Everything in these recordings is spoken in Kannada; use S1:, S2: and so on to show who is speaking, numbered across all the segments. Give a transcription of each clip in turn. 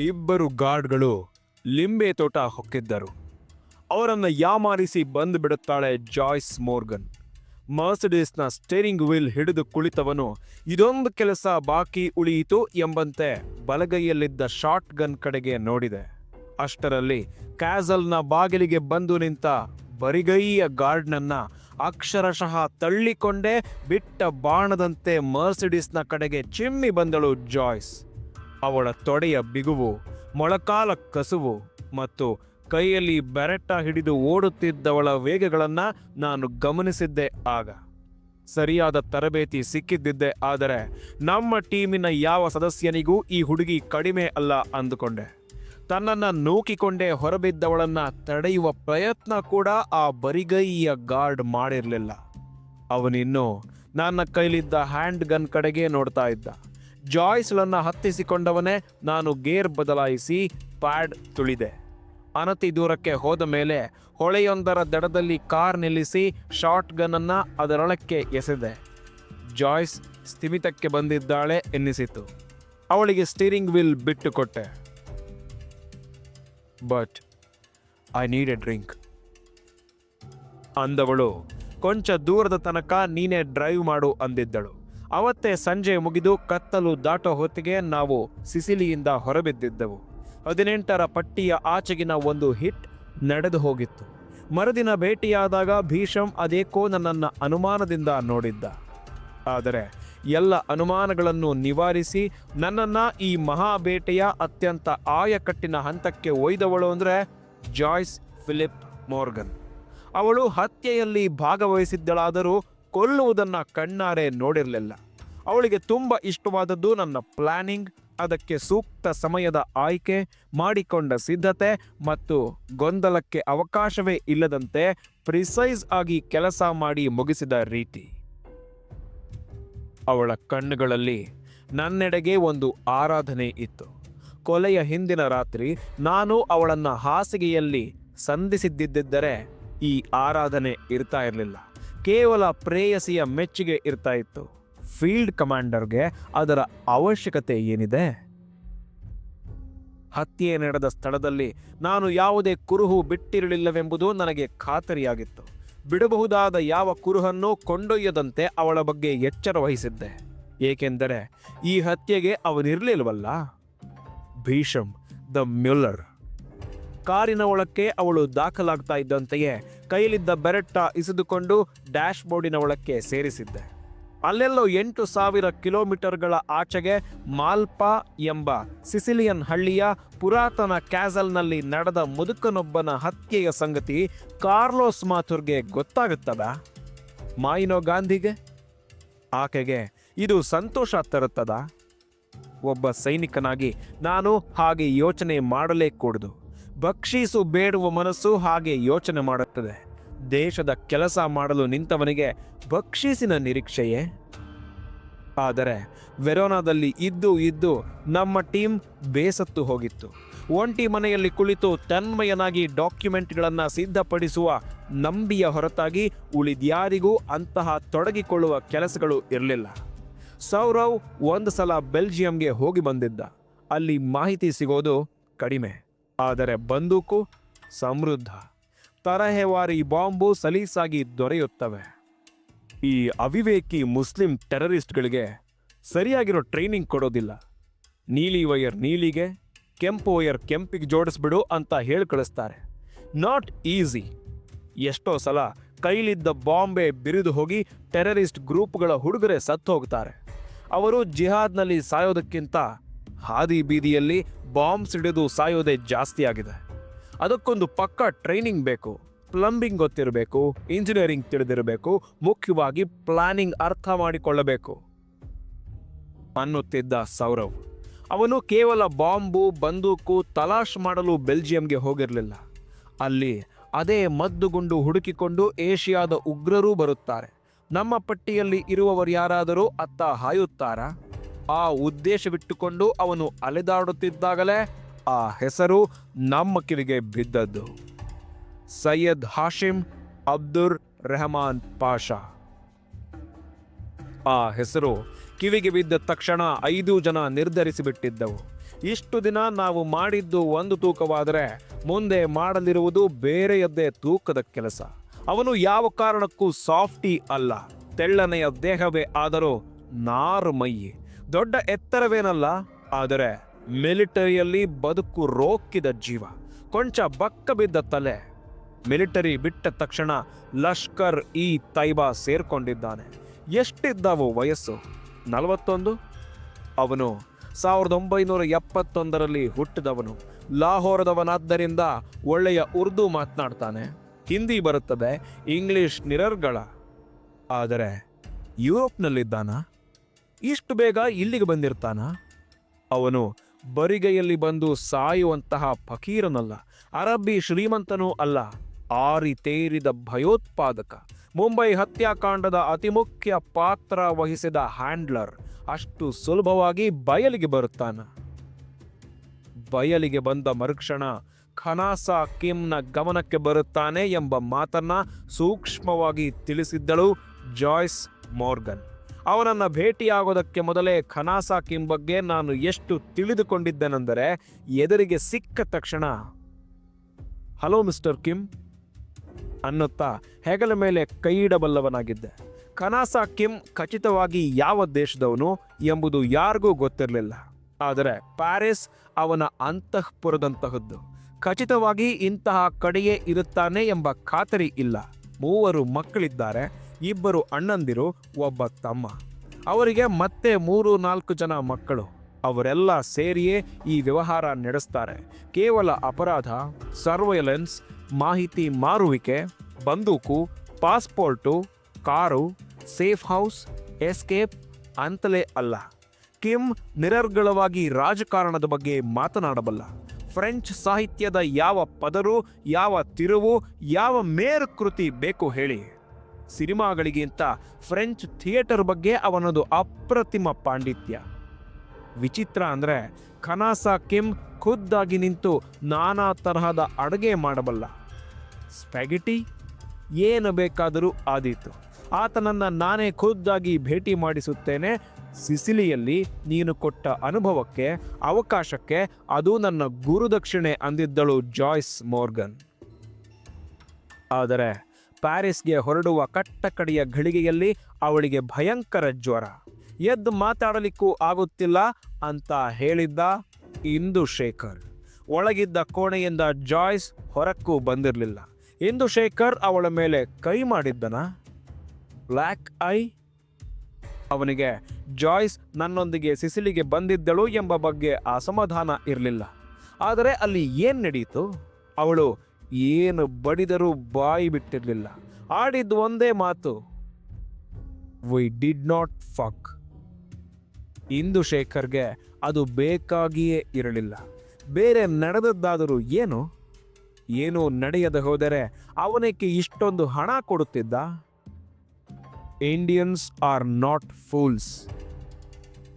S1: ಇಬ್ಬರು ಗಾರ್ಡ್ಗಳು ಲಿಂಬೆ ತೋಟ ಹೊಕ್ಕಿದ್ದರು. ಅವರನ್ನು ಯಾಮಾರಿಸಿ ಬಂದು ಬಿಡುತ್ತಾಳೆ ಜಾಯ್ಸ್ ಮೋರ್ಗನ್. ಮರ್ಸಿಡೀಸ್ನ ಸ್ಟೇರಿಂಗ್ ವೀಲ್ ಹಿಡಿದು ಕುಳಿತವನು, ಇದೊಂದು ಕೆಲಸ ಬಾಕಿ ಉಳಿಯಿತು ಎಂಬಂತೆ ಬಲಗೈಯಲ್ಲಿದ್ದ ಶಾರ್ಟ್ ಗನ್ ಕಡೆಗೆ ನೋಡಿದೆ. ಅಷ್ಟರಲ್ಲಿ ಕ್ಯಾಸಲ್ನ ಬಾಗಿಲಿಗೆ ಬಂದು ನಿಂತ ಬರಿಗೈಯ ಗಾರ್ಡ್ನನ್ನ ಅಕ್ಷರಶಃ ತಳ್ಳಿಕೊಂಡೇ ಬಿಟ್ಟ ಬಾಣದಂತೆ ಮರ್ಸಿಡೀಸ್ನ ಕಡೆಗೆ ಚಿಮ್ಮಿ ಬಂದಳು ಜಾಯ್ಸ್. ಅವಳ ತೊಡೆಯ ಬಿಗುವು, ಮೊಳಕಾಲ ಕಸುವು ಮತ್ತು ಕೈಯಲ್ಲಿ ಬೆರೆಟ್ಟ ಹಿಡಿದು ಓಡುತ್ತಿದ್ದವಳ ವೇಗಗಳನ್ನ ನಾನು ಗಮನಿಸಿದ್ದೆ ಆಗ. ಸರಿಯಾದ ತರಬೇತಿ ಸಿಕ್ಕಿದ್ದಿದ್ದೆ ಆದರೆ ನಮ್ಮ ಟೀಮಿನ ಯಾವ ಸದಸ್ಯನಿಗೂ ಈ ಹುಡುಗಿ ಕಡಿಮೆ ಅಲ್ಲ ಅಂದುಕೊಂಡೆ. ತನ್ನನ್ನ ನೂಕಿಕೊಂಡೇ ಹೊರಬಿದ್ದವಳನ್ನ ತಡೆಯುವ ಪ್ರಯತ್ನ ಕೂಡ ಆ ಬರಿಗೈಯ ಗಾರ್ಡ್ ಮಾಡಿರಲಿಲ್ಲ. ಅವನಿನ್ನೂ ನನ್ನ ಕೈಲಿದ್ದ ಹ್ಯಾಂಡ್ ಗನ್ ಕಡೆಗೆ ನೋಡ್ತಾ ಇದ್ದ. ಜಾಯ್ಸ್ಳನ್ನ ಹತ್ತಿಸಿಕೊಂಡವನೇ ನಾನು ಗೇರ್ ಬದಲಾಯಿಸಿ ಪ್ಯಾಡ್ ತುಳಿದೆ. ಅನತಿ ದೂರಕ್ಕೆ ಹೋದ ಮೇಲೆ ಹೊಳೆಯೊಂದರ ದಡದಲ್ಲಿ ಕಾರ್ ನಿಲ್ಲಿಸಿ ಶಾರ್ಟ್ ಗನ್ ಅದರೊಳಕ್ಕೆ ಎಸೆದೆ. ಜಾಯ್ಸ್ ಸ್ಥಿಮಿತಕ್ಕೆ ಬಂದಿದ್ದಾಳೆ ಎನ್ನಿಸಿತು. ಅವಳಿಗೆ steering wheel ಬಿಟ್ಟುಕೊಟ್ಟೆ but, I need a drink. ಅಂದವಳು. ಕೊಂಚ ದೂರದ ತನಕ ನೀನೇ ಡ್ರೈವ್ ಮಾಡು ಅಂದಿದ್ದಳು. ಅವತ್ತೇ ಸಂಜೆ ಮುಗಿದು ಕತ್ತಲು ದಾಟೋ ಹೊತ್ತಿಗೆ ನಾವು ಸಿಸಿಲಿಯಿಂದ ಹೊರಬಿದ್ದಿದ್ದೆವು. ಹದಿನೆಂಟರ ಪಟ್ಟಿಯ ಆಚೆಗಿನ ಒಂದು ಹಿಟ್ ನಡೆದು ಹೋಗಿತ್ತು. ಮರುದಿನ ಭೇಟಿಯಾದಾಗ ಭೀಷಂ ಅದೇಕೋ ನನ್ನನ್ನು ಅನುಮಾನದಿಂದ ನೋಡಿದ್ದ. ಆದರೆ ಎಲ್ಲ ಅನುಮಾನಗಳನ್ನು ನಿವಾರಿಸಿ ನನ್ನನ್ನ ಈ ಮಹಾಬೇಟೆಯ ಅತ್ಯಂತ ಆಯಕಟ್ಟಿನ ಹಂತಕ್ಕೆ ಒಯ್ದವಳು ಅಂದರೆ ಜಾಯ್ಸ್ ಫಿಲಿಪ್ ಮೋರ್ಗನ್. ಅವಳು ಹತ್ಯೆಯಲ್ಲಿ ಭಾಗವಹಿಸಿದ್ದಳಾದರೂ ಕೊಲ್ಲುವುದನ್ನ ಕಣ್ಣಾರೆ ನೋಡಿರಲಿಲ್ಲ. ಅವಳಿಗೆ ತುಂಬ ಇಷ್ಟವಾದದ್ದು ನನ್ನ ಪ್ಲಾನಿಂಗ್, ಅದಕ್ಕೆ ಸೂಕ್ತ ಸಮಯದ ಆಯ್ಕೆ ಮಾಡಿಕೊಂಡ ಸಿದ್ಧತೆ ಮತ್ತು ಗೊಂದಲಕ್ಕೆ ಅವಕಾಶವೇ ಇಲ್ಲದಂತೆ ಪ್ರಿಸೈಸ್ ಆಗಿ ಕೆಲಸ ಮಾಡಿ ಮುಗಿಸಿದ ರೀತಿ. ಅವಳ ಕಣ್ಣುಗಳಲ್ಲಿ ನನ್ನೆಡೆಗೆ ಒಂದು ಆರಾಧನೆ ಇತ್ತು. ಕೊಲೆಯ ಹಿಂದಿನ ರಾತ್ರಿ ನಾನು ಅವಳನ್ನು ಹಾಸಿಗೆಯಲ್ಲಿ ಸಂಧಿಸಿದ್ದಿದ್ದರೆ ಈ ಆರಾಧನೆ ಇರ್ತಾ ಇರಲಿಲ್ಲ. ಕೇವಲ ಪ್ರೇಯಸಿಯ ಮೆಚ್ಚುಗೆ ಇರ್ತಾ ಇತ್ತು. ಫೀಲ್ಡ್ ಕಮಾಂಡರ್ಗೆ ಅದರ ಅವಶ್ಯಕತೆ ಏನಿದೆ? ಹತ್ಯೆ ನಡೆದ ಸ್ಥಳದಲ್ಲಿ ನಾನು ಯಾವುದೇ ಕುರುಹು ಬಿಟ್ಟಿರಲಿಲ್ಲವೆಂಬುದು ನನಗೆ ಖಾತರಿಯಾಗಿತ್ತು. ಬಿಡಬಹುದಾದ ಯಾವ ಕುರುಹನ್ನೂ ಕೊಂಡೊಯ್ಯದಂತೆ ಅವಳ ಬಗ್ಗೆ ಎಚ್ಚರ ವಹಿಸಿದ್ದೆ. ಏಕೆಂದರೆ ಈ ಹತ್ಯೆಗೆ ಅವನಿರಲಿಲ್ವಲ್ಲ? ಭೀಷಮ್ ದ ಮ್ಯುಲ್ಲರ್ ಕಾರಿನ ಒಳಕ್ಕೆ ಅವಳು ದಾಖಲಾಗ್ತಾ ಇದ್ದಂತೆಯೇ ಕೈಲಿದ್ದ ಬೆರೆಟ್ಟ ಇಸಿದುಕೊಂಡು ಡ್ಯಾಶ್ ಬೋರ್ಡಿನ ಒಳಕ್ಕೆ ಸೇರಿಸಿದ್ದೆ. ಅಲ್ಲೆಲ್ಲೋ ಎಂಟು ಸಾವಿರ ಕಿಲೋಮೀಟರ್ಗಳ ಆಚೆಗೆ ಮಾಲ್ಪಾ ಎಂಬ ಸಿಸಿಲಿಯನ್ ಹಳ್ಳಿಯ ಪುರಾತನ ಕ್ಯಾಸಲ್ನಲ್ಲಿ ನಡೆದ ಮುದುಕನೊಬ್ಬನ ಹತ್ಯೆಯ ಸಂಗತಿ ಕಾರ್ಲೋಸ್ ಮಾಥುರ್ಗೆ ಗೊತ್ತಾಗುತ್ತದ? ಮಾಯಿನೋ ಗಾಂಧಿಗೆ? ಆಕೆಗೆ ಇದು ಸಂತೋಷ ತರುತ್ತದ? ಒಬ್ಬ ಸೈನಿಕನಾಗಿ ನಾನು ಹಾಗೆ ಯೋಚನೆ ಮಾಡಲೇ ಕೂಡದು ಬಕ್ಷೀಸು ಬೇಡುವ ಮನಸ್ಸು ಹಾಗೆ ಯೋಚನೆ ಮಾಡುತ್ತದೆ. ದೇಶದ ಕೆಲಸ ಮಾಡಲು ನಿಂತವನಿಗೆ ಭಕ್ಷಿಸಿನ ನಿರೀಕ್ಷೆಯೇ? ಆದರೆ ವೆರೋನಾದಲ್ಲಿ ಇದ್ದು ಇದ್ದು ನಮ್ಮ ಟೀಮ್ ಬೇಸತ್ತು ಹೋಗಿತ್ತು. ಒಂಟಿ ಮನೆಯಲ್ಲಿ ಕುಳಿತು ತನ್ಮಯನಾಗಿ ಡಾಕ್ಯುಮೆಂಟ್ಗಳನ್ನು ಸಿದ್ಧಪಡಿಸುವ ನಂಬಿಯ ಹೊರತಾಗಿ ಉಳಿದ್ಯಾರಿಗೂ ಅಂತಹ ತೊಡಗಿಕೊಳ್ಳುವ ಕೆಲಸಗಳು ಇರಲಿಲ್ಲ. ಸೌರವ್ ಒಂದು ಸಲ ಬೆಲ್ಜಿಯಂಗೆ ಹೋಗಿ ಬಂದಿದ್ದ. ಅಲ್ಲಿ ಮಾಹಿತಿ ಸಿಗೋದು ಕಡಿಮೆ. ಆದರೆ ಬಂದೂಕು ಸಮೃದ್ಧ. ತರಹೇವಾರಿ ಬಾಂಬು ಸಲೀಸಾಗಿ ದೊರೆಯುತ್ತವೆ. ಈ ಅವಿವೇಕಿ ಮುಸ್ಲಿಂ ಟೆರರಿಸ್ಟ್ಗಳಿಗೆ ಸರಿಯಾಗಿರೋ ಟ್ರೈನಿಂಗ್ ಕೊಡೋದಿಲ್ಲ. ನೀಲಿ ವೈಯರ್ ನೀಲಿಗೆ, ಕೆಂಪು ವೈಯರ್ ಕೆಂಪಿಗೆ ಜೋಡಿಸ್ಬಿಡು ಅಂತ ಹೇಳಿ ಕಳಿಸ್ತಾರೆ. ನಾಟ್ ಈಸಿ ಎಷ್ಟೋ ಸಲ ಕೈಲಿದ್ದ ಬಾಂಬೆ ಬಿರಿದು ಹೋಗಿ ಟೆರರಿಸ್ಟ್ ಗ್ರೂಪ್ಗಳ ಹುಡುಗರೆ ಸತ್ತು ಹೋಗ್ತಾರೆ. ಅವರು ಜಿಹಾದ್ನಲ್ಲಿ ಸಾಯೋದಕ್ಕಿಂತ ಹಾದಿ ಬೀದಿಯಲ್ಲಿ ಬಾಂಬ್ ಸಿಡಿದು ಸಾಯೋದೇ ಜಾಸ್ತಿ ಆಗಿದೆ. ಅದಕ್ಕೊಂದು ಪಕ್ಕ ಟ್ರೈನಿಂಗ್ ಬೇಕು, ಪ್ಲಂಬಿಂಗ್ ಗೊತ್ತಿರಬೇಕು, ಇಂಜಿನಿಯರಿಂಗ್ ತಿಳಿದಿರಬೇಕು, ಮುಖ್ಯವಾಗಿ ಪ್ಲಾನಿಂಗ್ ಅರ್ಥ ಮಾಡಿಕೊಳ್ಳಬೇಕು. ಅನ್ನುತ್ತಿದ್ದ ಸೌರವ್, ಅವನು ಕೇವಲ ಬಾಂಬು, ಬಂದೂಕು ತಲಾಶ್ ಮಾಡಲು ಬೆಲ್ಜಿಯಂಗೆ ಹೋಗಿರಲಿಲ್ಲ. ಅಲ್ಲಿ ಅದೇ ಮದ್ದುಗುಂಡು ಹುಡುಕಿಕೊಂಡು ಏಷ್ಯಾದ ಉಗ್ರರೂ ಬರುತ್ತಾರೆ. ನಮ್ಮ ಪಟ್ಟಿಯಲ್ಲಿ ಇರುವವರು ಯಾರಾದರೂ ಅತ್ತ ಹಾಯುತ್ತಾರಾ? ಆ ಉದ್ದೇಶವಿಟ್ಟುಕೊಂಡು ಅವನು ಅಲೆದಾಡುತ್ತಿದ್ದಾಗಲೇ ಆ ಹೆಸರು ನಮ್ಮ ಕಿವಿಗೆ ಬಿದ್ದದ್ದು. ಸೈಯದ್ ಹಾಶಿಮ್ ಅಬ್ದುರ್ ರೆಹಮಾನ್ ಪಾಷಾ. ಆ ಹೆಸರು ಕಿವಿಗೆ ಬಿದ್ದ ತಕ್ಷಣ ಐದು ಜನ ನಿರ್ಧರಿಸಿಬಿಟ್ಟಿದ್ದವು. ಇಷ್ಟು ದಿನ ನಾವು ಮಾಡಿದ್ದು ಒಂದು ತೂಕವಾದರೆ ಮುಂದೆ ಮಾಡಲಿರುವುದು ಬೇರೆಯದ್ದೇ ತೂಕದ ಕೆಲಸ. ಅವನು ಯಾವ ಕಾರಣಕ್ಕೂ ಸಾಫ್ಟಿ ಅಲ್ಲ. ತೆಳ್ಳನೆಯ ದೇಹವೇ ಆದರೂ ನಾರು ಮೈ ದೊಡ್ಡ ಎತ್ತರವೇನಲ್ಲ, ಆದರೆ ಮಿಲಿಟರಿಯಲ್ಲಿ ಬದುಕು ರೋಕಿದ ಜೀವ. ಕೊಂಚ ಬಕ್ಕ ಬಿದ್ದ ತಲೆ. ಮಿಲಿಟರಿ ಬಿಟ್ಟ ತಕ್ಷಣ ಲಷ್ಕರ್ ಇ ತೈಬಾ ಸೇರ್ಕೊಂಡಿದ್ದಾನೆ. ಎಷ್ಟಿದ್ದವು ವಯಸ್ಸು? ನಲವತ್ತೊಂದು? ಅವನು ಸಾವಿರದ ಒಂಬೈನೂರ ಎಪ್ಪತ್ತೊಂದರಲ್ಲಿ ಹುಟ್ಟಿದವನು. ಲಾಹೋರದವನಾದ್ದರಿಂದ ಒಳ್ಳೆಯ ಉರ್ದು ಮಾತನಾಡ್ತಾನೆ. ಹಿಂದಿ ಬರುತ್ತದೆ, ಇಂಗ್ಲಿಷ್ ನಿರರ್ಗಳ. ಆದರೆ ಯುರೋಪ್ನಲ್ಲಿದ್ದಾನ? ಇಷ್ಟು ಬೇಗ ಇಲ್ಲಿಗೆ ಬಂದಿರ್ತಾನ? ಅವನು ಬರಿಗೈಯಲ್ಲಿ ಬಂದು ಸಾಯುವಂತಹ ಫಕೀರನಲ್ಲ, ಅರಬ್ಬಿ ಶ್ರೀಮಂತನೂ ಅಲ್ಲ, ಆರಿ ತೇರಿದ ಭಯೋತ್ಪಾದಕ. ಮುಂಬೈ ಹತ್ಯಾಕಾಂಡದ ಅತಿ ಮುಖ್ಯ ಪಾತ್ರ ವಹಿಸಿದ ಹ್ಯಾಂಡ್ಲರ್ ಅಷ್ಟು ಸುಲಭವಾಗಿ ಬಯಲಿಗೆ ಬರುತ್ತಾನ? ಬಯಲಿಗೆ ಬಂದ ಮರುಕ್ಷಣ ಖನಾಸಾ ಕಿಮ್ನ ಗಮನಕ್ಕೆ ಬರುತ್ತಾನೆ ಎಂಬ ಮಾತನ್ನ ಸೂಕ್ಷ್ಮವಾಗಿ ತಿಳಿಸಿದ್ದಳು ಜಾಯ್ಸ್ ಮೋರ್ಗನ್. ಅವನನ್ನ ಭೇಟಿಯಾಗೋದಕ್ಕೆ ಮೊದಲೇ ಖನಾಸಾ ಕಿಮ್ ಬಗ್ಗೆ ನಾನು ಎಷ್ಟು ತಿಳಿದುಕೊಂಡಿದ್ದೇನೆಂದರೆ ಎದುರಿಗೆ ಸಿಕ್ಕ ತಕ್ಷಣ, ಹಲೋ ಮಿಸ್ಟರ್ ಕಿಮ್ ಅನ್ನುತ್ತಾ ಹೆಗಲ ಮೇಲೆ ಕೈಯಿಡಬಲ್ಲವನಾಗಿದ್ದೆ ಖನಾಸಾ ಕಿಮ್ ಖಚಿತವಾಗಿ ಯಾವ ದೇಶದವನು ಎಂಬುದು ಯಾರಿಗೂ ಗೊತ್ತಿರಲಿಲ್ಲ. ಆದರೆ ಪ್ಯಾರಿಸ್ ಅವನ ಅಂತಃಪುರದಂತಹದ್ದು. ಖಚಿತವಾಗಿ ಇಂತಹ ಕಡೆಯೇ ಇರುತ್ತಾನೆ ಎಂಬ ಖಾತರಿ ಇಲ್ಲ. ಮೂವರು ಮಕ್ಕಳಿದ್ದಾರೆ. ಇಬ್ಬರು ಅಣ್ಣಂದಿರು, ಒಬ್ಬ ತಮ್ಮ. ಅವರಿಗೆ ಮತ್ತೆ ಮೂರು, ನಾಲ್ಕು ಜನ ಮಕ್ಕಳು. ಅವರೆಲ್ಲ ಸೇರಿಯೇ ಈ ವ್ಯವಹಾರ ನಡೆಸ್ತಾರೆ. ಕೇವಲ ಅಪರಾಧ, ಸರ್ವೈಲೆನ್ಸ್, ಮಾಹಿತಿ ಮಾರುವಿಕೆ, ಬಂದೂಕು, passport, car, safe house, escape ಅಂತಲೇ ಅಲ್ಲ. ಕಿಮ್ ನಿರರ್ಗಳವಾಗಿ ರಾಜಕಾರಣದ ಬಗ್ಗೆ ಮಾತನಾಡಬಲ್ಲ. ಫ್ರೆಂಚ್ ಸಾಹಿತ್ಯದ ಯಾವ ಪದರು, ಯಾವ ತಿರುವು, ಯಾವ ಮೇರುಕೃತಿ ಬೇಕು ಹೇಳಿ. ಸಿನಿಮಾಗಳಿಗಿಂತ ಫ್ರೆಂಚ್ ಥಿಯೇಟರ್ ಬಗ್ಗೆ ಅವನದು ಅಪ್ರತಿಮ ಪಾಂಡಿತ್ಯ. ವಿಚಿತ್ರ ಅಂದರೆ ಖನಾಸಾ ಕಿಮ್ ಖುದ್ದಾಗಿ ನಿಂತು ನಾನಾ ತರಹದ ಅಡುಗೆ ಮಾಡಬಲ್ಲ. ಸ್ಪ್ಯಾಗಿಟಿ? ಏನು ಬೇಕಾದರೂ ಆದೀತು. ಆತನನ್ನು ನಾನೇ ಖುದ್ದಾಗಿ ಭೇಟಿ ಮಾಡಿಸುತ್ತೇನೆ. ಸಿಸಿಲಿಯಲ್ಲಿ ನೀನು ಕೊಟ್ಟ ಅನುಭವಕ್ಕೆ, ಅವಕಾಶಕ್ಕೆ ಅದು ನನ್ನ ಗುರುದಕ್ಷಿಣೆ ಅಂದಿದ್ದಳು ಜಾಯ್ಸ್ ಮೋರ್ಗನ್. ಆದರೆ ಪ್ಯಾರಿಸ್ಗೆ ಹೊರಡುವ ಕಟ್ಟಕಡೆಯ ಘಳಿಗೆಯಲ್ಲಿ ಅವಳಿಗೆ ಭಯಂಕರ ಜ್ವರ. ಎದ್ದು ಮಾತಾಡಲಿಕ್ಕೂ ಆಗುತ್ತಿಲ್ಲ ಅಂತ ಹೇಳಿದ್ದ ಇಂದು ಶೇಖರ್ ಒಳಗಿದ್ದ ಕೋಣೆಯಿಂದ ಜಾಯ್ಸ್ ಹೊರಕ್ಕೂ ಬಂದಿರಲಿಲ್ಲ. ಇಂದು ಶೇಖರ್ ಅವಳ ಮೇಲೆ ಕೈ ಮಾಡಿದ್ದನ? Black eye? ಅವನಿಗೆ, ಜಾಯ್ಸ್ ನನ್ನೊಂದಿಗೆ ಸಿಸಿಲಿಗೆ ಬಂದಿದ್ದಳು ಎಂಬ ಬಗ್ಗೆ ಅಸಮಾಧಾನ ಇರಲಿಲ್ಲ. ಆದರೆ ಅಲ್ಲಿ ಏನು ನಡೆಯಿತು ಅವಳು ಏನು ಬಡಿದರೂ ಬಾಯಿ ಬಿಟ್ಟಿರಲಿಲ್ಲ. ಆಡಿದ್ದು ಒಂದೇ ಮಾತು. ವೈ ಡಿಡ್ ನಾಟ್ ಫಕ್ ಇಂದು ಶೇಖರ್ಗೆ ಅದು ಬೇಕಾಗಿಯೇ ಇರಲಿಲ್ಲ. ಬೇರೆ ನಡೆದದ್ದಾದರೂ ಏನು? ಏನು ನಡೆಯದೆ ಹೋದರೆ ಅವನಕ್ಕೆ ಇಷ್ಟೊಂದು ಹಣ ಕೊಡುತ್ತಿದ್ದ? ಇಂಡಿಯನ್ಸ್ ಆರ್ ನಾಟ್ ಫೂಲ್ಸ್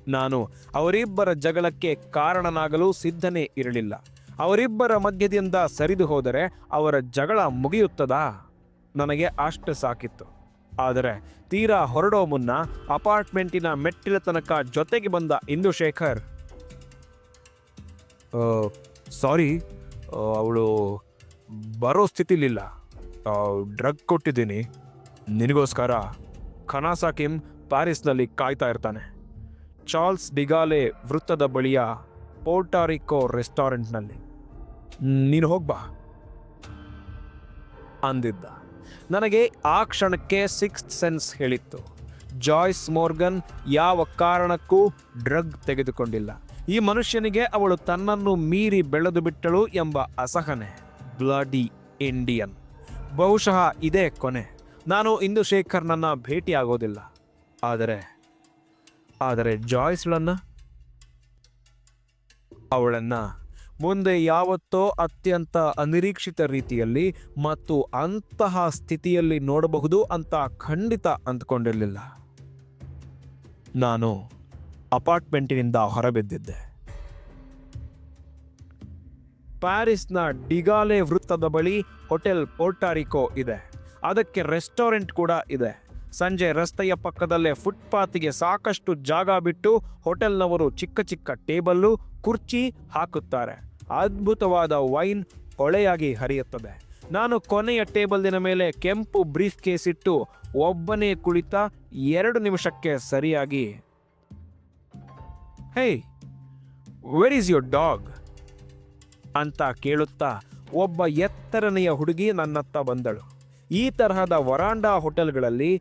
S1: ನಾನು ಅವರಿಬ್ಬರ ಜಗಳಕ್ಕೆ ಕಾರಣನಾಗಲು ಸಿದ್ಧನೇ ಇರಲಿಲ್ಲ. ಅವರಿಬ್ಬರ ಮಧ್ಯದಿಂದ ಸರಿದು ಹೋದರೆ ಅವರ ಜಗಳ ಮುಗಿಯುತ್ತದಾ? ನನಗೆ ಅಷ್ಟು ಸಾಕಿತ್ತು. ಆದರೆ ತೀರಾ ಹೊರಡೋ ಮುನ್ನ ಅಪಾರ್ಟ್ಮೆಂಟಿನ ಮೆಟ್ಟಿಲ ತನಕ ಜೊತೆಗೆ ಬಂದ ಇಂದುಶೇಖರ್. ಸಾರಿ ಅವಳು ಬರೋ ಸ್ಥಿತಿಲಿಲ್ಲ. ಡ್ರಗ್ ಕೊಟ್ಟಿದ್ದೀನಿ. ನಿನಗೋಸ್ಕರ ಖನಾಸಾ ಕಿಮ್ ಪ್ಯಾರಿಸ್ನಲ್ಲಿ ಕಾಯ್ತಾ ಇರ್ತಾನೆ. ಚಾರ್ಲ್ಸ್ ಡಿಗಾಲೆ ವೃತ್ತದ ಬಳಿಯ ಪೋರ್ಟಾರಿಕೋ ರೆಸ್ಟೋರೆಂಟ್ನಲ್ಲಿ. ನೀನು ಹೋಗ್ಬಾ ಅಂದಿದ್ದ. ನನಗೆ ಆ ಕ್ಷಣಕ್ಕೆ ಸಿಕ್ಸ್ತ್ ಸೆನ್ಸ್ ಹೇಳಿತ್ತು. ಜಾಯ್ಸ್ ಮೋರ್ಗನ್ ಯಾವ ಕಾರಣಕ್ಕೂ ಡ್ರಗ್ ತೆಗೆದುಕೊಂಡಿಲ್ಲ. ಈ ಮನುಷ್ಯನಿಗೆ ಅವಳು ತನ್ನನ್ನು ಮೀರಿ ಬೆಳೆದು ಬಿಟ್ಟಳು ಎಂಬ ಅಸಹನೆ. ಬ್ಲಡಿ ಇಂಡಿಯನ್ ಬಹುಶಃ ಇದೇ ಕೊನೆ. ನಾನು ಇಂದು ಭೇಟಿ ಭೇಟಿಯಾಗೋದಿಲ್ಲ. ಆದರೆ ಆದರೆ ಜಾಯ್ಸ್ಳನ್ನ ಅವಳನ್ನ ಮುಂದೆ ಯಾವತ್ತೋ ಅತ್ಯಂತ ಅನಿರೀಕ್ಷಿತ ರೀತಿಯಲ್ಲಿ ಮತ್ತು ಅಂತಹ ಸ್ಥಿತಿಯಲ್ಲಿ ನೋಡಬಹುದು ಅಂತ ಖಂಡಿತ ಅಂದ್ಕೊಂಡಿರಲಿಲ್ಲ. ನಾನು ಅಪಾರ್ಟ್ಮೆಂಟಿನಿಂದ ಹೊರಬಿದ್ದಿದ್ದೆ. ಪ್ಯಾರಿಸ್ನ ಡಿಗಾಲೆ ವೃತ್ತದ ಬಳಿ ಹೋಟೆಲ್ ಪೋರ್ಟಾರಿಕೋ ಇದೆ. ಅದಕ್ಕೆ ರೆಸ್ಟೋರೆಂಟ್ ಕೂಡ ಇದೆ. ಸಂಜೆ ರಸ್ತೆಯ ಪಕ್ಕದಲ್ಲೇ ಫುಟ್ಪಾತಿಗೆ ಸಾಕಷ್ಟು ಜಾಗ ಬಿಟ್ಟು ಹೋಟೆಲ್ನವರು ಚಿಕ್ಕ ಚಿಕ್ಕ ಟೇಬಲ್ಲು, ಕುರ್ಚಿ ಹಾಕುತ್ತಾರೆ. ಅದ್ಭುತವಾದ ವೈನ್ ಹೊಳೆಯಾಗಿ ಹರಿಯುತ್ತದೆ. ನಾನು ಕೊನೆಯ ಟೇಬಲ್ದಿನ ಮೇಲೆ ಕೆಂಪು ಬ್ರೀಫ್ ಕೇಸ್ ಇಟ್ಟು ಒಬ್ಬನೇ ಕುಳಿತ ಎರಡು ನಿಮಿಷಕ್ಕೆ ಸರಿಯಾಗಿ, hey where is your dog ಅಂತ ಕೇಳುತ್ತಾ ಒಬ್ಬ ಎತ್ತರನೆಯ ಹುಡುಗಿ ನನ್ನತ್ತ ಬಂದಳು. ಈ ತರಹದ ವರಾಂಡಾ ಹೋಟೆಲ್ಗಳಲ್ಲಿ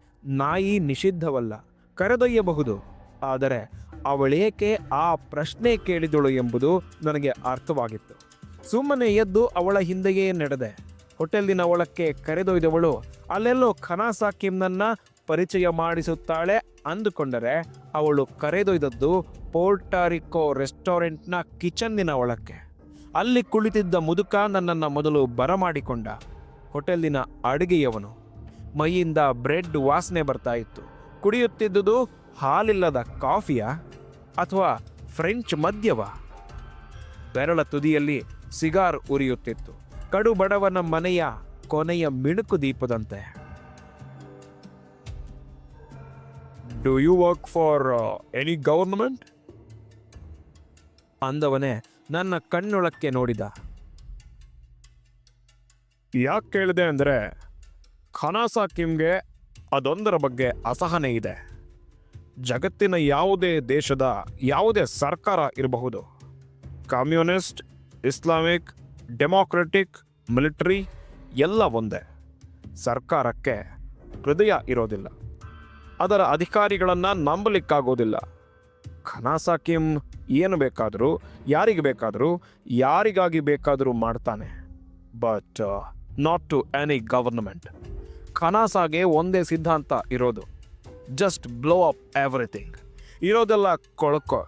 S1: ನಾಯಿ ನಿಷಿದ್ಧವಲ್ಲ, ಕರೆದೊಯ್ಯಬಹುದು, ಆದರೆ ಅವಳೇಕೆ ಆ ಪ್ರಶ್ನೆ ಕೇಳಿದಳು ಎಂಬುದು ನನಗೆ ಅರ್ಥವಾಗಿತ್ತು. ಸುಮ್ಮನೆ ಎದ್ದು ಅವಳ ಹಿಂದೆಯೇ ನಡೆದೆ. ಹೋಟೆಲಿನ ಒಳಕ್ಕೆ ಕರೆದೊಯ್ದವಳು, ಅಲ್ಲೆಲ್ಲೋ ಖನಾಸಾಕಿಮ್ನನ್ನ ಪರಿಚಯ ಮಾಡಿಸುತ್ತಾಳೆ ಅಂದುಕೊಂಡರೆ ಅವಳು ಕರೆದೊಯ್ದದ್ದು ಪೋರ್ಟಾರಿಕೋ ರೆಸ್ಟೋರೆಂಟ್ನ ಕಿಚನ್ನಿನ ಒಳಕ್ಕೆ. ಅಲ್ಲಿ ಕುಳಿತಿದ್ದ ಮುದುಕ ನನ್ನನ್ನು ಮೊದಲು ಬರಮಾಡಿಕೊಂಡ. ಹೋಟೆಲಿನ ಅಡುಗೆಯವನು ಮೈಯಿಂದ ಬ್ರೆಡ್ ವಾಸನೆ ಬರ್ತಾ ಇತ್ತು. ಕುಡಿಯುತ್ತಿದ್ದುದು ಹಾಲಿಲ್ಲದ ಕಾಫಿಯಾ? ಅಥವಾ ಫ್ರೆಂಚ್ ಮದ್ಯವ? ಬೆರಳ ತುದಿಯಲ್ಲಿ ಸಿಗಾರ್ ಉರಿಯುತ್ತಿತ್ತು. ಕಡು ಬಡವನ ಮನೆಯ ಕೊನೆಯ ಮಿಣುಕು ದೀಪದಂತೆ. Do you work for any government ಅಂದವನೇ ನನ್ನ ಕಣ್ಣೊಳಕ್ಕೆ ನೋಡಿದ. ಯಾಕೆ ಕೇಳಿದೆ ಅಂದರೆ, ಖನಾಸಾ ಕಿಮ್ಗೆ ಅದೊಂದರ ಬಗ್ಗೆ ಅಸಹನೆ ಇದೆ. ಜಗತ್ತಿನ ಯಾವುದೇ ದೇಶದ ಯಾವುದೇ ಸರ್ಕಾರ ಇರಬಹುದು. ಕಮ್ಯುನಿಸ್ಟ್, ಇಸ್ಲಾಮಿಕ್, ಡೆಮಾಕ್ರೆಟಿಕ್, ಮಿಲಿಟರಿ ಎಲ್ಲ ಒಂದೇ. ಸರ್ಕಾರಕ್ಕೆ ಹೃದಯ ಇರೋದಿಲ್ಲ. ಅದರ ಅಧಿಕಾರಿಗಳನ್ನು ನಂಬಲಿಕ್ಕಾಗೋದಿಲ್ಲ. ಖನಾಸಾ ಕಿಮ್ ಏನು ಬೇಕಾದರೂ, ಯಾರಿಗೆ ಬೇಕಾದರೂ, ಯಾರಿಗಾಗಿ ಬೇಕಾದರೂ ಮಾಡ್ತಾನೆ. But not to any government ಖನಾಸಾಗೆ ಒಂದೇ ಸಿದ್ಧಾಂತ ಇರೋದು. ಜಸ್ಟ್ ಬ್ಲೋ ಅಪ್ ಎವ್ರಿಥಿಂಗ್ ಇರೋದೆಲ್ಲ ಕೊಳ್ಕೊ.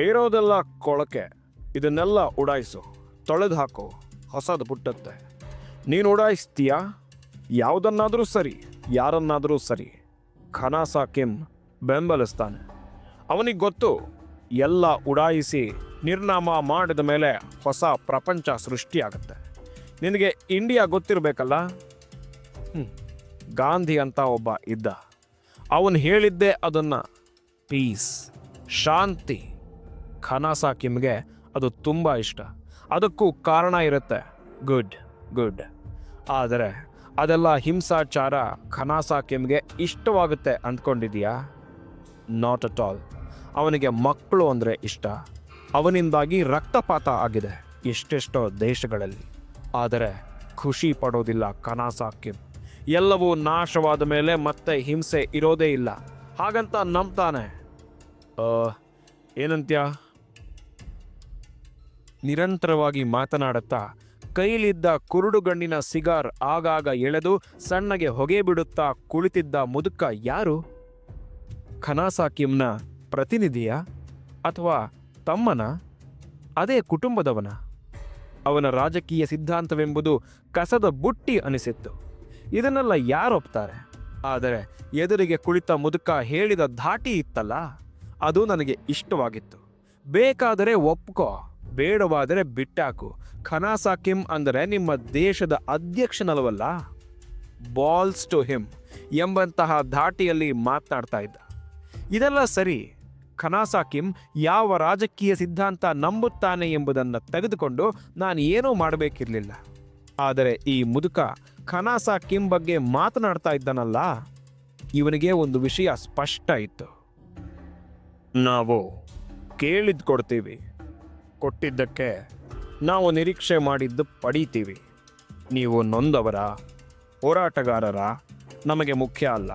S1: ಇರೋದೆಲ್ಲ ಕೊಳಕೆ. ಇದನ್ನೆಲ್ಲ ಉಡಾಯಿಸು. ತೊಳೆದು ಹಾಕು. ಹೊಸದು ಪುಟ್ಟತ್ತೆ. ನೀನು ಉಡಾಯಿಸ್ತೀಯಾ? ಯಾವುದನ್ನಾದರೂ ಸರಿ, ಯಾರನ್ನಾದರೂ ಸರಿ. ಖನಾಸಾ ಕಿಮ್ ಬೆಂಬಲಿಸ್ತಾನೆ. ಅವನಿಗೆ ಗೊತ್ತು, ಎಲ್ಲ ಉಡಾಯಿಸಿ ನಿರ್ನಾಮ ಮಾಡಿದ ಮೇಲೆ ಹೊಸ ಪ್ರಪಂಚ ಸೃಷ್ಟಿಯಾಗುತ್ತೆ. ನಿನಗೆ ಇಂಡಿಯಾ ಗೊತ್ತಿರಬೇಕಲ್ಲ. ಗಾಂಧಿ ಅಂತ ಒಬ್ಬ ಇದ್ದ. ಅವನು ಹೇಳಿದ್ದೆ ಅದನ್ನು. ಪೀಸ್ ಶಾಂತಿ. ಖನಾಸ ಕಿಮ್ಗೆ ಅದು ತುಂಬ ಇಷ್ಟ. ಅದಕ್ಕೂ ಕಾರಣ ಇರುತ್ತೆ. Good good. ಆದರೆ ಅದೆಲ್ಲ ಹಿಂಸಾಚಾರ ಖನಾಸ ಕಿಮ್ಗೆ ಇಷ್ಟವಾಗುತ್ತೆ ಅಂದ್ಕೊಂಡಿದೀಯಾ? ನಾಟ್ ಅಟ್ ಆಲ್ ಅವನಿಗೆ ಮಕ್ಕಳು ಅಂದರೆ ಇಷ್ಟ. ಅವನಿಂದಾಗಿ ರಕ್ತಪಾತ ಆಗಿದೆ. ಎಷ್ಟೆಷ್ಟೋ ದೇಶಗಳಲ್ಲಿ. ಆದರೆ ಖುಷಿ ಪಡೋದಿಲ್ಲ ಕನಾಸಾಕಿಮ್ ಎಲ್ಲವೂ ನಾಶವಾದ ಮೇಲೆ ಮತ್ತೆ ಹಿಂಸೆ ಇರೋದೇ ಇಲ್ಲ. ಹಾಗಂತ ನಂಬ್ತಾನೆ. ಏನಂತ್ಯ? ನಿರಂತರವಾಗಿ ಮಾತನಾಡುತ್ತಾ ಕೈಲಿದ್ದ ಕುರುಡುಗಣ್ಣಿನ ಸಿಗಾರ್ ಆಗಾಗ ಎಳೆದು ಸಣ್ಣಗೆ ಹೊಗೆ ಬಿಡುತ್ತಾ ಕುಳಿತಿದ್ದ ಮುದುಕ ಯಾರು? ಖನಾಸಾಕಿಂನ ಪ್ರತಿನಿಧಿಯ ಅಥವಾ ತಮ್ಮನ? ಅದೇ ಕುಟುಂಬದವನ? ಅವನ ರಾಜಕೀಯ ಸಿದ್ಧಾಂತವೆಂಬುದು ಕಸದ ಬುಟ್ಟಿ ಅನಿಸಿತ್ತು. ಇದನ್ನೆಲ್ಲ ಯಾರೊಪ್ತಾರೆ? ಆದರೆ ಎದುರಿಗೆ ಕುಳಿತ ಮುದುಕ ಹೇಳಿದ ಧಾಟಿ ಇತ್ತಲ್ಲ? ಅದು ನನಗೆ ಇಷ್ಟವಾಗಿತ್ತು. ಬೇಕಾದರೆ ಒಪ್ಕೋ, ಬೇಡವಾದರೆ ಬಿಟ್ಟಾಕು. ಖನಾಸಾ ಕಿಮ್ ಅಂದರೆ ನಿಮ್ಮ ದೇಶದ ಅಧ್ಯಕ್ಷನಲ್ವಲ್ಲ ಬಾಲ್ಸ್ ಟು ಹಿಮ್ ಎಂಬಂತಹ ಧಾಟಿಯಲ್ಲಿ ಮಾತನಾಡ್ತಾ ಇದ್ದ. ಇದೆಲ್ಲ ಸರಿ ಖನಾಸಾ ಕಿಮ್ ಯಾವ ರಾಜಕೀಯ ಸಿದ್ಧಾಂತ ನಂಬುತ್ತಾನೆ ಎಂಬುದನ್ನು ತೆಗೆದುಕೊಂಡು ನಾನು ಏನೂ ಮಾಡಬೇಕಿರಲಿಲ್ಲ. ಆದರೆ ಈ ಮುದುಕ ಖನಾಸಾ ಕಿಮ್ ಬಗ್ಗೆ ಮಾತನಾಡ್ತಾ ಇದ್ದಾನಲ್ಲ, ಇವನಿಗೆ ಒಂದು ವಿಷಯ ಸ್ಪಷ್ಟ ಇತ್ತು. ನಾವು ಕೇಳಿದ್ ಕೊಡ್ತೀವಿ ಕೊಟ್ಟಿದ್ದಕ್ಕೆ ನಾವು ನಿರೀಕ್ಷೆ ಮಾಡಿದ್ದು ಪಡೀತೀವಿ. ನೀವು ನೊಂದವರ, ಹೋರಾಟಗಾರರ ನಮಗೆ ಮುಖ್ಯ ಅಲ್ಲ.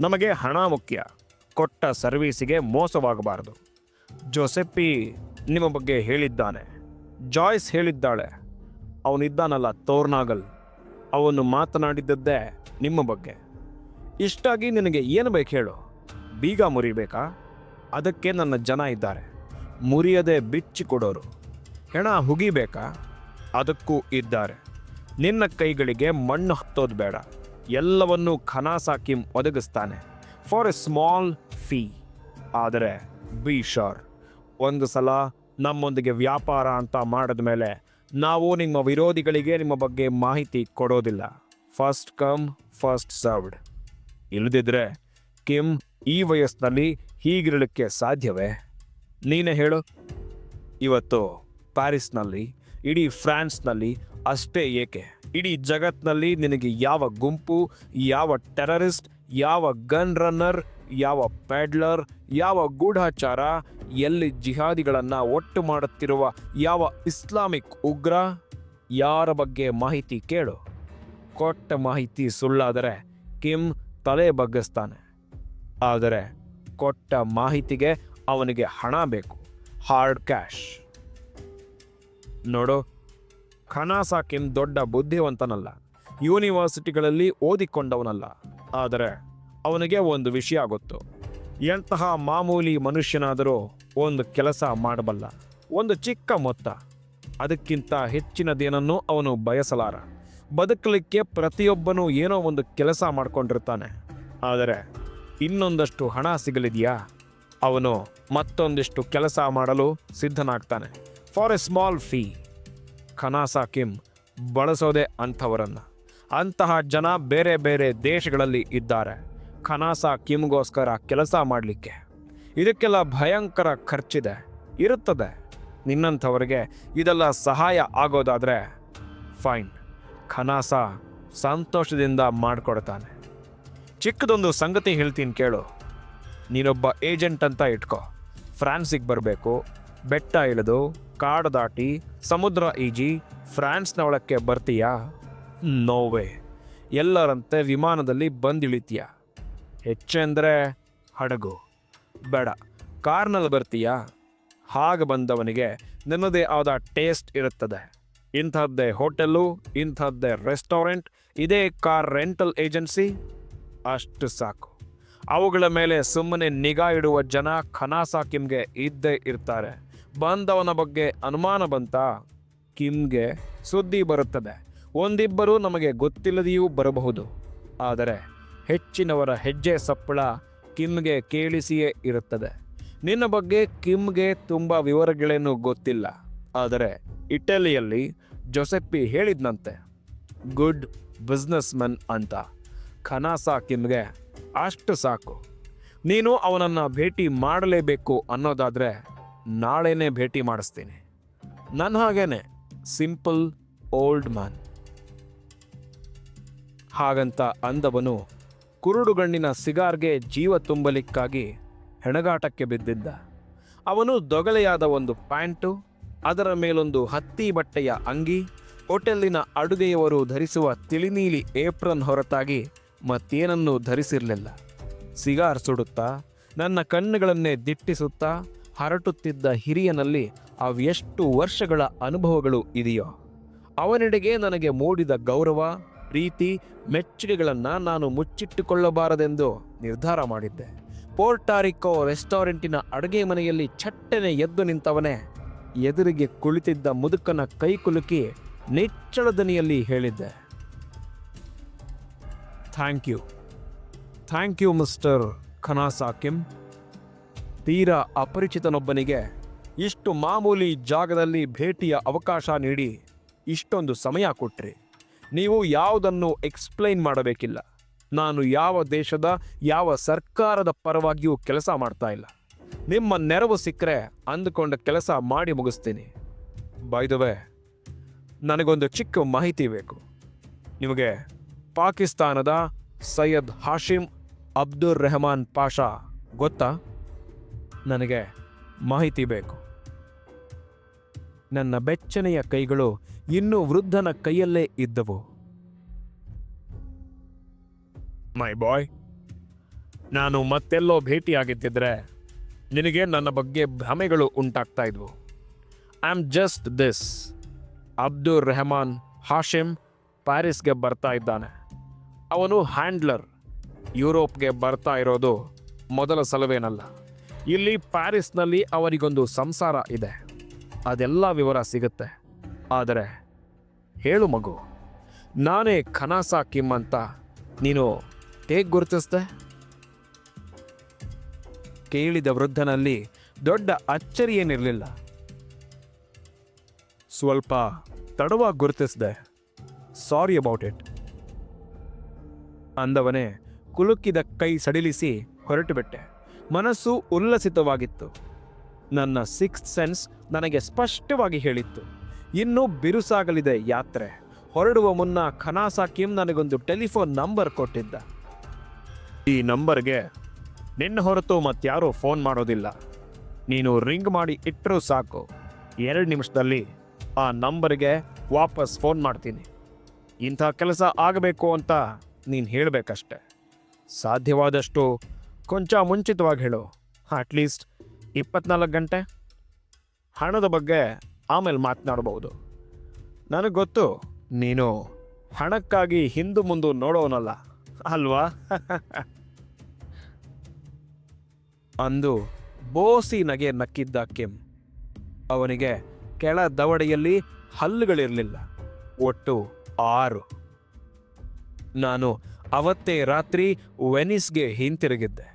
S1: ನಮಗೆ ಹಣ ಮುಖ್ಯ. ಕೊಟ್ಟ ಸರ್ವೀಸಿಗೆ ಮೋಸವಾಗಬಾರದು. ಜೋಸೆಪ್ಪಿ ನಿಮ್ಮ ಬಗ್ಗೆ ಹೇಳಿದ್ದಾನೆ. ಜಾಯ್ಸ್ ಹೇಳಿದ್ದಾಳೆ. ಅವನಿದ್ದಾನಲ್ಲ ತೋರ್ನಾಗಲ್. ಅವನು ಮಾತನಾಡಿದ್ದದ್ದೇ ನಿಮ್ಮ ಬಗ್ಗೆ. ಇಷ್ಟಾಗಿ ನಿನಗೆ ಏನು ಬೇಕು ಹೇಳು. ಬೀಗ ಮುರಿಬೇಕಾ? ಅದಕ್ಕೆ ನನ್ನ ಜನ ಇದ್ದಾರೆ. ಮುರಿಯದೆ ಬಿಚ್ಚಿ ಕೊಡೋರು. ಹೆಣ ಹುಗಿಬೇಕಾ? ಅದಕ್ಕೂ ಇದ್ದಾರೆ. ನಿನ್ನ ಕೈಗಳಿಗೆ ಮಣ್ಣು ಹತ್ತೋದು ಬೇಡ. ಎಲ್ಲವನ್ನೂ ಖನಾಸಾಕಿ ಒದಗಿಸ್ತಾನೆ. ಫಾರ್ ಎ ಸ್ಮಾಲ್ ಫೀ ಆದರೆ ಬಿ ಶೋರ್ ಒಂದು ಸಲ ನಮ್ಮೊಂದಿಗೆ ವ್ಯಾಪಾರ ಅಂತ ಮಾಡಿದ ಮೇಲೆ ನಾವು ನಿಮ್ಮ ವಿರೋಧಿಗಳಿಗೆ ನಿಮ್ಮ ಬಗ್ಗೆ ಮಾಹಿತಿ ಕೊಡೋದಿಲ್ಲ. ಫಸ್ಟ್ ಕಮ್ ಫಸ್ಟ್ ಸರ್ವ್ಡ್ ಇಲ್ಲದಿದ್ರೆ ಕಿಮ್ ಈ ವಯಸ್ಸಿನಲ್ಲಿ ಹೀಗಿರಲಿಕ್ಕೆ ಸಾಧ್ಯವೇ? ನೀನೇ ಹೇಳು. ಇವತ್ತು ಪ್ಯಾರಿಸ್ನಲ್ಲಿ, ಇಡೀ ಫ್ರಾನ್ಸ್ನಲ್ಲಿ ಅಷ್ಟೇ ಏಕೆ? ಇಡೀ ಜಗತ್ನಲ್ಲಿ ನಿನಗೆ ಯಾವ ಗುಂಪು, ಯಾವ ಟೆರರಿಸ್ಟ್, ಯಾವ ಗನ್ ರನ್ನರ್, ಯಾವ ಪ್ಯಾಡ್ಲರ್, ಯಾವ ಗೂಢಾಚಾರ, ಎಲ್ಲಿ ಜಿಹಾದಿಗಳನ್ನು ಒಟ್ಟು ಮಾಡುತ್ತಿರುವ ಯಾವ ಇಸ್ಲಾಮಿಕ್ ಉಗ್ರ, ಯಾರ ಬಗ್ಗೆ ಮಾಹಿತಿ ಕೇಳು. ಕೊಟ್ಟ ಮಾಹಿತಿ ಸುಳ್ಳಾದರೆ ಕಿಮ್ ತಲೆ ಬಗ್ಗಿಸ್ತಾನೆ. ಆದರೆ ಕೊಟ್ಟ ಮಾಹಿತಿಗೆ ಅವನಿಗೆ ಹಣ ಬೇಕು, ಹಾರ್ಡ್ ಕ್ಯಾಶ್. ನೋಡು ಖನಾಸಾ ಕಿಮ್ ದೊಡ್ಡ ಬುದ್ಧಿವಂತನಲ್ಲ. ಯೂನಿವರ್ಸಿಟಿಗಳಲ್ಲಿ ಓದಿಕೊಂಡವನಲ್ಲ. ಆದರೆ ಅವನಿಗೆ ಒಂದು ವಿಷಯ ಗೊತ್ತು. ಎಂತಹ ಮಾಮೂಲಿ ಮನುಷ್ಯನಾದರೂ ಒಂದು ಕೆಲಸ ಮಾಡಬಲ್ಲ. ಒಂದು ಚಿಕ್ಕ ಮೊತ್ತ. ಅದಕ್ಕಿಂತ ಹೆಚ್ಚಿನದೇನನ್ನು ಅವನು ಬಯಸಲಾರ. ಬದುಕಲಿಕ್ಕೆ ಪ್ರತಿಯೊಬ್ಬನೂ ಏನೋ ಒಂದು ಕೆಲಸ ಮಾಡಿಕೊಂಡಿರ್ತಾನೆ. ಆದರೆ ಇನ್ನೊಂದಷ್ಟು ಹಣ ಸಿಗಲಿದೆಯಾ? ಅವನು ಮತ್ತೊಂದಿಷ್ಟು ಕೆಲಸ ಮಾಡಲು ಸಿದ್ಧನಾಗ್ತಾನೆ. For a small fee. Khanasa Kim ಬಳಸೋದೆ ಅಂಥವರನ್ನು. ಅಂತಹ ಜನ ಬೇರೆ ಬೇರೆ ದೇಶಗಳಲ್ಲಿ ಇದ್ದಾರೆ. ಖನಾಸಾ ಕಿಮ್ಗೋಸ್ಕರ ಕೆಲಸ ಮಾಡಲಿಕ್ಕೆ. ಇದಕ್ಕೆಲ್ಲ ಭಯಂಕರ ಖರ್ಚಿದೆ. ಇರುತ್ತದೆ. ನಿನ್ನಂಥವರಿಗೆ ಇದೆಲ್ಲ ಸಹಾಯ ಆಗೋದಾದರೆ ಫೈನ್. ಖನಾಸ ಸಂತೋಷದಿಂದ ಮಾಡಿಕೊಡ್ತಾನೆ. ಚಿಕ್ಕದೊಂದು ಸಂಗತಿ ಹೇಳ್ತೀನಿ ಕೇಳು. ನೀನೊಬ್ಬ ಏಜೆಂಟ್ ಅಂತ ಇಟ್ಕೋ. ಫ್ರಾನ್ಸಿಗೆ ಬರಬೇಕು. ಬೆಟ್ಟ ಇಳಿದು ಕಾಡು ದಾಟಿ ಸಮುದ್ರ ಈಜಿ ಫ್ರಾನ್ಸ್ನ ಒಳಕ್ಕೆ ಬರ್ತೀಯಾ? ನೋವೆ ಎಲ್ಲರಂತೆ ವಿಮಾನದಲ್ಲಿ ಬಂದಿಳಿತೀಯ? ಹೆಚ್ಚೆಂದರೆ ಹಡಗು. ಬೇಡ. ಕಾರ್ನಲ್ಲಿ ಬರ್ತೀಯಾ? ಹಾಗೆ ಬಂದವನಿಗೆ ನಿನ್ನದೇ ಆದ ಟೇಸ್ಟ್ ಇರುತ್ತದೆ. ಇಂಥದ್ದೇ ಹೋಟೆಲ್ಲು, ಇಂಥದ್ದೇ ರೆಸ್ಟೋರೆಂಟ್, ಇದೇ ಕಾರ್ ರೆಂಟಲ್ ಏಜೆನ್ಸಿ? ಅಷ್ಟು ಸಾಕು. ಅವುಗಳ ಮೇಲೆ ಸುಮ್ಮನೆ ನಿಗಾ ಇಡುವ ಜನ ಖನಾಸಾಕಿಮ್ಗೆ ಇದ್ದೇ ಇರ್ತಾರೆ. ಬಂದವನ ಬಗ್ಗೆ ಅನುಮಾನ ಬಂತ? ಕಿಮ್ಗೆ ಸುದ್ದಿ ಬರುತ್ತದೆ. ಒಂದಿಬ್ಬರು ನಮಗೆ ಗೊತ್ತಿಲ್ಲದೆಯೂ ಬರಬಹುದು. ಆದರೆ ಹೆಚ್ಚಿನವರ ಹೆಜ್ಜೆ ಸಪ್ಪಳ ಕಿಮ್ಗೆ ಕೇಳಿಸಿಯೇ ಇರುತ್ತದೆ. ನಿನ್ನ ಬಗ್ಗೆ ಕಿಮ್ಗೆ ತುಂಬ ವಿವರಗಳೇನು ಗೊತ್ತಿಲ್ಲ. ಆದರೆ ಇಟಲಿಯಲ್ಲಿ ಜೊಸೆಪ್ಪಿ ಹೇಳಿದ್ನಂತೆ. ಗುಡ್ ಬಿಸ್ನೆಸ್ ಮನ್ ಅಂತ ಖನಾಸಾ ಕಿಮ್ಗೆ, ಅಷ್ಟು ಸಾಕು. ನೀನು ಅವನನ್ನು ಭೇಟಿ ಮಾಡಲೇಬೇಕು ಅನ್ನೋದಾದರೆ ನಾಳೆನೇ ಭೇಟಿ ಮಾಡಿಸ್ತೀನಿ. ನನ್ನ ಹಾಗೇನೆ, ಸಿಂಪಲ್ ಓಲ್ಡ್ ಮ್ಯಾನ್. ಹಾಗಂತ ಅಂದವನು ಕುರುಡುಗಣ್ಣಿನ ಸಿಗಾರ್ಗೆ ಜೀವ ತುಂಬಲಿಕ್ಕಾಗಿ ಹೆಣಗಾಟಕ್ಕೆ ಬಿದ್ದಿದ್ದ. ಅವನು ದೊಗಲೆಯಾದ ಒಂದು ಪ್ಯಾಂಟು, ಅದರ ಮೇಲೊಂದು ಹತ್ತಿ ಬಟ್ಟೆಯ ಅಂಗಿ, ಹೋಟೆಲ್ಲಿನ ಅಡುಗೆಯವರು ಧರಿಸುವ ತಿಳಿನೀಲಿ ಏಪ್ರನ್ ಹೊರತಾಗಿ ಮತ್ತೇನನ್ನೂ ಧರಿಸಿರಲಿಲ್ಲ. ಸಿಗಾರ್ ಸುಡುತ್ತಾ, ನನ್ನ ಕಣ್ಣುಗಳನ್ನೇ ದಿಟ್ಟಿಸುತ್ತಾ ಹರಟುತ್ತಿದ್ದ ಹಿರಿಯನಲ್ಲಿ ಅವೆಷ್ಟು ವರ್ಷಗಳ ಅನುಭವಗಳು ಇದೆಯೋ? ಅವನೆಡೆಗೆ ನನಗೆ ಮೂಡಿದ ಗೌರವ, ಪ್ರೀತಿ, ಮೆಚ್ಚುಗೆಗಳನ್ನು ನಾನು ಮುಚ್ಚಿಟ್ಟುಕೊಳ್ಳಬಾರದೆಂದು ನಿರ್ಧಾರ ಮಾಡಿದ್ದೆ. ಪೋರ್ಟಾರಿಕೋ ರೆಸ್ಟೋರೆಂಟಿನ ಅಡುಗೆ ಮನೆಯಲ್ಲಿ ಚಟ್ಟನೆ ಎದ್ದು ನಿಂತವನೇ ಎದುರಿಗೆ ಕುಳಿತಿದ್ದ ಮುದುಕನ ಕೈ ಕುಲುಕಿ ನಿಚ್ಚಳ ದನಿಯಲ್ಲಿ ಹೇಳಿದ್ದೆ. Thank you. Thank you mister Khanasa Kim ತೀರಾ ಅಪರಿಚಿತನೊಬ್ಬನಿಗೆ ಇಷ್ಟು ಮಾಮೂಲಿ ಜಾಗದಲ್ಲಿ ಭೇಟಿಯ ಅವಕಾಶ ನೀಡಿ ಇಷ್ಟೊಂದು ಸಮಯ ಕೊಟ್ರಿ. ನೀವು ಯಾವುದನ್ನು ಎಕ್ಸ್ಪ್ಲೈನ್ ಮಾಡಬೇಕಿಲ್ಲ. ನಾನು ಯಾವ ದೇಶದ, ಯಾವ ಸರ್ಕಾರದ ಪರವಾಗಿಯೂ ಕೆಲಸ ಮಾಡ್ತಾ ಇಲ್ಲ. ನಿಮ್ಮ ನೆರವು ಸಿಕ್ಕರೆ ಅಂದುಕೊಂಡ ಕೆಲಸ ಮಾಡಿ ಮುಗಿಸ್ತೀನಿ. ಬೈದವೆ ನನಗೊಂದು ಚಿಕ್ಕ ಮಾಹಿತಿ ಬೇಕು. ನಿಮಗೆ ಪಾಕಿಸ್ತಾನದ ಸೈಯದ್ ಹಾಶಿಮ್ ಅಬ್ದುರ್ ರೆಹಮಾನ್ ಪಾಷಾ ಗೊತ್ತಾ? ನನಗೆ ಮಾಹಿತಿ ಬೇಕು. ನನ್ನ ಬೆಚ್ಚನೆಯ ಕೈಗಳು ಇನ್ನೂ ವೃದ್ಧನ ಕೈಯಲ್ಲೇ ಇದ್ದವು. ಮೈ ಬಾಯ್, ನಾನು ಮತ್ತೆಲ್ಲೋ ಭೇಟಿಯಾಗಿದ್ದಿದ್ರೆ ನಿನಗೆ ನನ್ನ ಬಗ್ಗೆ ಭ್ರಮೆಗಳು ಉಂಟಾಗ್ತಾ ಇದ್ವು. I am just this. Abdul Rehman Hashim ಪ್ಯಾರಿಸ್ಗೆ ಬರ್ತಾ ಇದ್ದಾನೆ. ಅವನು ಹ್ಯಾಂಡ್ಲರ್, ಯುರೋಪ್ಗೆ ಬರ್ತಾ ಇರೋದು ಮೊದಲ ಸಲವೇನಲ್ಲ. ಇಲ್ಲಿ ಪ್ಯಾರಿಸ್ನಲ್ಲಿ ಅವರಿಗೊಂದು ಸಂಸಾರ ಇದೆ. ಅದೆಲ್ಲ ವಿವರ ಸಿಗುತ್ತೆ. ಆದರೆ ಹೇಳು ಮಗು, ನಾನೇ ಖನಾಸ ಕಿಮ್ ಅಂತ ನೀನು ಹೇಗೆ ಗುರುತಿಸ್ದೆ? ಕೇಳಿದ ವೃದ್ಧನಲ್ಲಿ ದೊಡ್ಡ ಅಚ್ಚರಿ ಏನಿರಲಿಲ್ಲ ಸ್ವಲ್ಪ ತಡವಾಗಿ ಗುರುತಿಸ್ದೆ. ಸಾರಿ ಅಬೌಟ್ ಇಟ್. ಅಂದವನೇ ಕುಲುಕಿದ ಕೈ ಸಡಿಲಿಸಿ ಹೊರಟು ಬಿಟ್ಟೆ ಮನಸ್ಸು ಉಲ್ಲಸಿತವಾಗಿತ್ತು. ನನ್ನ ಸಿಕ್ಸ್ ಸೆನ್ಸ್ ನನಗೆ ಸ್ಪಷ್ಟವಾಗಿ ಹೇಳಿತ್ತು, ಇನ್ನೂ ಬಿರುಸಾಗಲಿದೆ ಯಾತ್ರೆ. ಹೊರಡುವ ಮುನ್ನ ಖನಾಸಾಕಿಮ್ ನನಗೊಂದು ಟೆಲಿಫೋನ್ ನಂಬರ್ ಕೊಟ್ಟಿದ್ದ. ಈ ನಂಬರ್ಗೆ ನಿನ್ನ ಹೊರತು ಮತ್ತಾರೂ ಫೋನ್ ಮಾಡೋದಿಲ್ಲ. ನೀನು ರಿಂಗ್ ಮಾಡಿ ಇಟ್ಟರೂ ಸಾಕು. ಎರಡು ನಿಮಿಷದಲ್ಲಿ ಆ ನಂಬರ್ಗೆ ವಾಪಸ್ ಫೋನ್ ಮಾಡ್ತೀನಿ. ಇಂಥ ಕೆಲಸ ಆಗಬೇಕು ಅಂತ ನೀನು ಹೇಳಬೇಕಷ್ಟೆ. ಸಾಧ್ಯವಾದಷ್ಟು ಕೊಂಚ ಮುಂಚಿತವಾಗಿ ಹೇಳು. ಅಟ್ಲೀಸ್ಟ್ ಇಪ್ಪತ್ನಾಲ್ಕು ಗಂಟೆ. ಹಣದ ಬಗ್ಗೆ ಆಮೇಲೆ ಮಾತನಾಡಬಹುದು ನನಗೆ ಗೊತ್ತು, ನೀನು ಹಣಕ್ಕಾಗಿ ಹಿಂದು ಮುಂದು ನೋಡೋನಲ್ಲ. ಅಲ್ವಾ? ಅಂದು ಬೋಸಿ ನಗೆ ನಕ್ಕಿದ್ದ ಕಿಮ್. ಅವನಿಗೆ ಕೆಳ ದವಡೆಯಲ್ಲಿ ಹಲ್ಲುಗಳಿರಲಿಲ್ಲ. ಒಟ್ಟು ಆರು. ನಾನು ಅವತ್ತೇ ರಾತ್ರಿ ವೆನಿಸ್ಗೆ ಹಿಂತಿರುಗಿದ್ದೆ.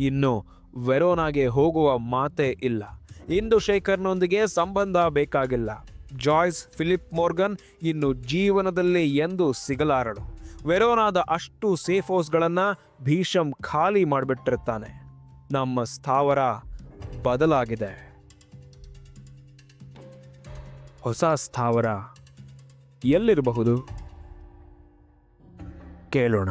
S1: ಇನ್ನು ವೆರೋನಾಗೆ ಹೋಗುವ ಮಾತೇ ಇಲ್ಲ. ಇಂದು ಶೇಖರ್ನೊಂದಿಗೆ ಸಂಬಂಧ ಬೇಕಾಗಿಲ್ಲ. ಜಾಯ್ಸ್ ಫಿಲಿಪ್ ಮೋರ್ಗನ್ ಇನ್ನು ಜೀವನದಲ್ಲಿ ಎಂದು ಸಿಗಲಾರಳು ವೆರೋನಾದ ಅಷ್ಟು ಸೇಫ್ ಹೌಸ್ಗಳನ್ನು ಭೀಷಮ್ ಖಾಲಿ ಮಾಡಿಬಿಟ್ಟಿರ್ತಾನೆ. ನಮ್ಮ ಸ್ಥಾವರ ಬದಲಾಗಿದೆ. ಹೊಸ ಸ್ಥಾವರ ಎಲ್ಲಿರಬಹುದು? ಕೇಳೋಣ.